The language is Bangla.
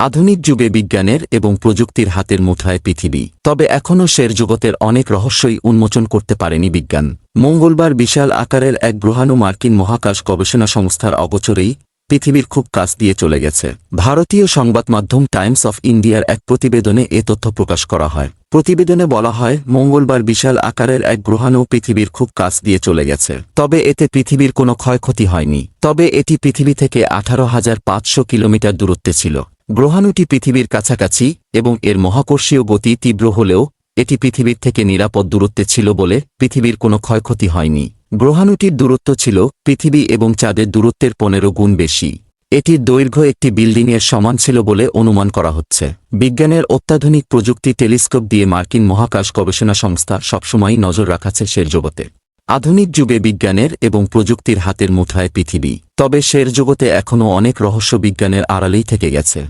আধুনিক যুগে বিজ্ঞানের এবং প্রযুক্তির হাতের মুঠায় পৃথিবী। তবে এখনও শের জগতের অনেক রহস্যই উন্মোচন করতে পারেনি বিজ্ঞান। মঙ্গলবার বিশাল আকারের এক গ্রহাণু মার্কিন মহাকাশ গবেষণা সংস্থার অগোচরেই পৃথিবীর খুব কাছ দিয়ে চলে গেছে। ভারতীয় সংবাদ মাধ্যম টাইমস অফ ইন্ডিয়ার এক প্রতিবেদনে এ তথ্য প্রকাশ করা হয়। প্রতিবেদনে বলা হয়, মঙ্গলবার বিশাল আকারের এক গ্রহাণু পৃথিবীর খুব কাছ দিয়ে চলে গেছে। তবে এতে পৃথিবীর কোনো ক্ষয়ক্ষতি হয়নি। তবে এটি পৃথিবী থেকে আঠারো হাজার পাঁচশো কিলোমিটার দূরত্বে ছিল। গ্রহাণুটি পৃথিবীর কাছাকাছি এবং এর মহাকর্ষীয় গতি তীব্র হলেও, এটি পৃথিবীর থেকে নিরাপদ দূরত্বে ছিল বলে পৃথিবীর কোনো ক্ষয়ক্ষতি হয়নি। গ্রহাণুটির দূরত্ব ছিল পৃথিবী এবং চাঁদের দূরত্বের পনেরো গুণ বেশি। এটির দৈর্ঘ্য একটি বিল্ডিংয়ের সমান ছিল বলে অনুমান করা হচ্ছে। বিজ্ঞানের অত্যাধুনিক প্রযুক্তি টেলিস্কোপ দিয়ে মার্কিন মহাকাশ গবেষণা সংস্থা সবসময়ই নজর রাখাছে শের জগতে। আধুনিক যুগে বিজ্ঞানের এবং প্রযুক্তির হাতের মুঠায় পৃথিবী। তবে শের জগতে এখনও অনেক রহস্য বিজ্ঞানের আড়ালেই থেকে গেছে।